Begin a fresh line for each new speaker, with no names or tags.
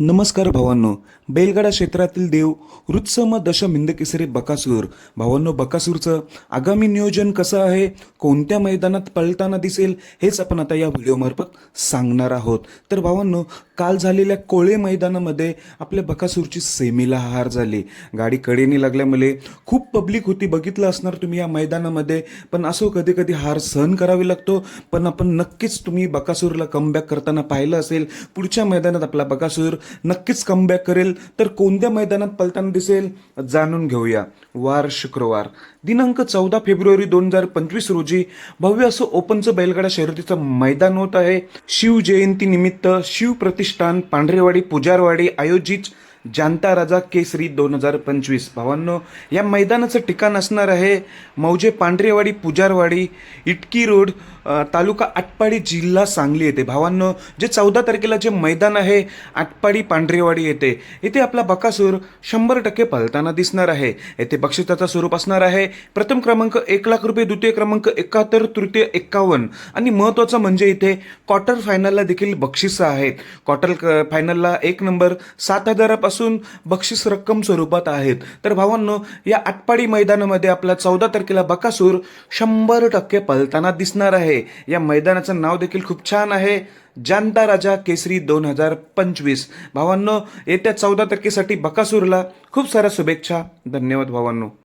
नमस्कार भावांनो. बैलगाडा क्षेत्रातील देव वृत्सम दश मिंदकेसरी बकासूर. भावांनो बकासूरचं आगामी नियोजन कसं आहे? कोणत्या मैदानात पळताना दिसेल? हेच आपण आता या व्हिडिओमार्फत सांगणार आहोत. तर भावांनो काल झालेल्या कोळे मैदानामध्ये आपल्या बकासूरची सेमीला हार झाली. गाडी कडेने लागल्यामुळे खूप पब्लिक होती. बघितलं असणार तुम्ही या मैदानामध्ये. पण असो कधी कधी हार सहन करावी लागतो. पण आपण नक्कीच तुम्ही बकासूरला कमबॅक करताना पाहिलं असेल. पुढच्या मैदानात आपला बकासूर नक्कीच कमबॅक करेल. तर कोणत्या मैदानात पलताना दिसेल? जाणून घेऊया. वार शुक्रवार. दिनांक चौदा फेब्रुवारी दोन हजार पंचवीस रोजी भव्य असं ओपनचं बैलगाडा शर्यतीचं मैदान होत आहे. शिव जयंती निमित्त शिव प्रतिष्ठान पांढरेवाडी पुजारवाडी आयोजित जानता राजा केसरी दोन हजार पंचवीस. भावांनो या मैदानाचं ठिकाण असणार आहे मौजे पांढरेवाडी पुजारवाडी इटकी रोड तालुका आटपाडी जिल्हा सांगली येथे. भावांनो जे चौदा तारखेला जे मैदान आहे आटपाडी पांढरेवाडी येथे. येथे आपला बकासूर शंभर टक्के पळताना दिसणार आहे. येथे बक्षिसाचं स्वरूप असणार आहे. प्रथम क्रमांक एक लाख रुपये द्वितीय क्रमांक एकाहत्तर तृतीय एक्कावन्न आणि महत्त्वाचं म्हणजे इथे क्वार्टर फायनलला देखील बक्षिसं आहेत. क्वार्टर क- फायनलला एक नंबर सात हजारापासून बक्षीस रक्कम स्वरूपात आहेत. तर भावांनो या आटपाडी मैदानामध्ये आपला चौदा तारखेला बकासूर शंभर टक्के पलताना दिसणार आहे. या मैदानाचं नाव देखील खूप छान आहे. जानता राजा केसरी दोन हजार पंचवीस. भावांनो येत्या चौदा तारखेसाठी बकासूरला खूप साऱ्या शुभेच्छा. धन्यवाद भावांनो.